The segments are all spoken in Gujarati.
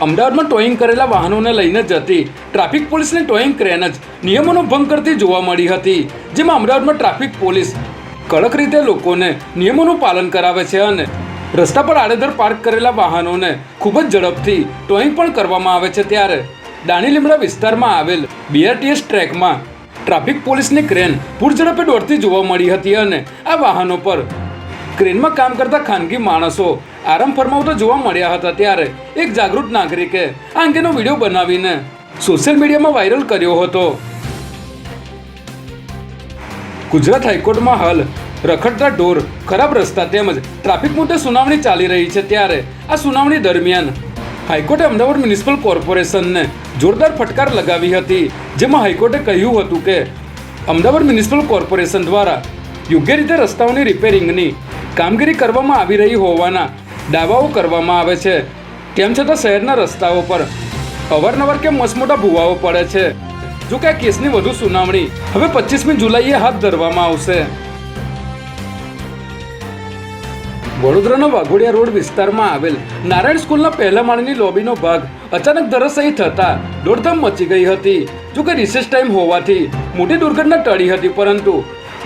અમદાવાદમાં ટોઈંગ કરેલા વાહનોને લઈને જતી ટ્રાફિક પોલીસની ટોઈંગ ક્રેન જ નિયમોનો ભંગ કરતી જોવા મળી હતી, જેમાં અમદાવાદમાં ટ્રાફિક પોલીસ કડક રીતે લોકોને નિયમોનું પાલન કરાવે છે અને રસ્તા પર આડેધડ પાર્ક કરેલા વાહનોને ખૂબ જ ઝડપથી ટોઈંગ પણ કરવામાં આવે છે ત્યારે દાણી લીમડા વિસ્તારમાં આવેલ બીઆરટીએસ ટ્રેકમાં ટ્રાફિક પોલીસની ક્રેન પૂરઝડપે દોડતી જોવા મળી હતી અને આ વાહનો પર ક્રેનમાં કામ કરતા ખાનગી માણસો આરામ ફરમાવતા જોવા મળ્યા હતા ત્યારે એક જાગૃત નાગરિકે આ અંગેનો વીડિયો બનાવીને સોશિયલ મીડિયામાં વાયરલ કર્યો હતો. ગુજરાત હાઈકોર્ટમાં હાલ રખડતા ઢોર, ખરાબ રસ્તા તેમજ ટ્રાફિક મુદ્દે સુનાવણી ચાલી રહી છે ત્યારે આ સુનાવણી દરમિયાન હાઈકોર્ટે અમદાવાદ મ્યુનિસિપલ કોર્પોરેશનને જોરદાર ફટકાર લગાવી હતી, જેમાં હાઈકોર્ટે કહ્યું હતું કે અમદાવાદ મ્યુનિસિપલ કોર્પોરેશન દ્વારા યોગ્ય રીતે રસ્તાઓની રિપેરિંગની કામગીરી કરવામાં આવી રહી હોવાના દાવાઓ કરવામાં આવે છે. તેમ છતાં શહેરના રસ્તાઓ પર અવારનવાર કેમ મસમોટા ભૂવાઓ પડે છે? જો કે આ કેસની વધુ સુનાવણી હવે પચીસમી જુલાઈએ હાથ ધરવામાં આવશે. વડોદરાના વાઘોડિયા રોડ વિસ્તારમાં આવેલ નારાયણ સ્કૂલના પહેલા માળની લોબીનો ભાગ અચાનક ધરાશયી થતા દોડધામ મચી ગઈ હતી. જો કે રિસેસ ટાઈમ હોવાથી મોટી દુર્ઘટના ટળી હતી પરંતુ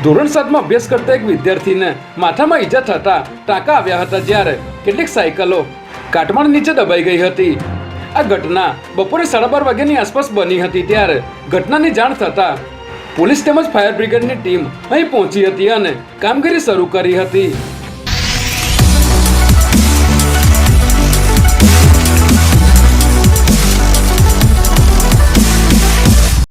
ધોરણ સાતમાં અભ્યાસ કરતા એક વિદ્યાર્થીને માથામાં ઈજા થતા ટાંકા આવ્યા હતા જ્યારે કેટલીક સાયકલો કાટમાળ નીચે દબાઈ ગઈ હતી. આ ઘટના બપોરે સાડા બાર વાગ્યાની આસપાસ બની હતી ત્યારે ઘટનાની જાણ થતાં પોલીસ તેમજ ફાયર બ્રિગેડની ટીમ અહીં પહોંચી હતી અને કામગીરી શરૂ કરી હતી.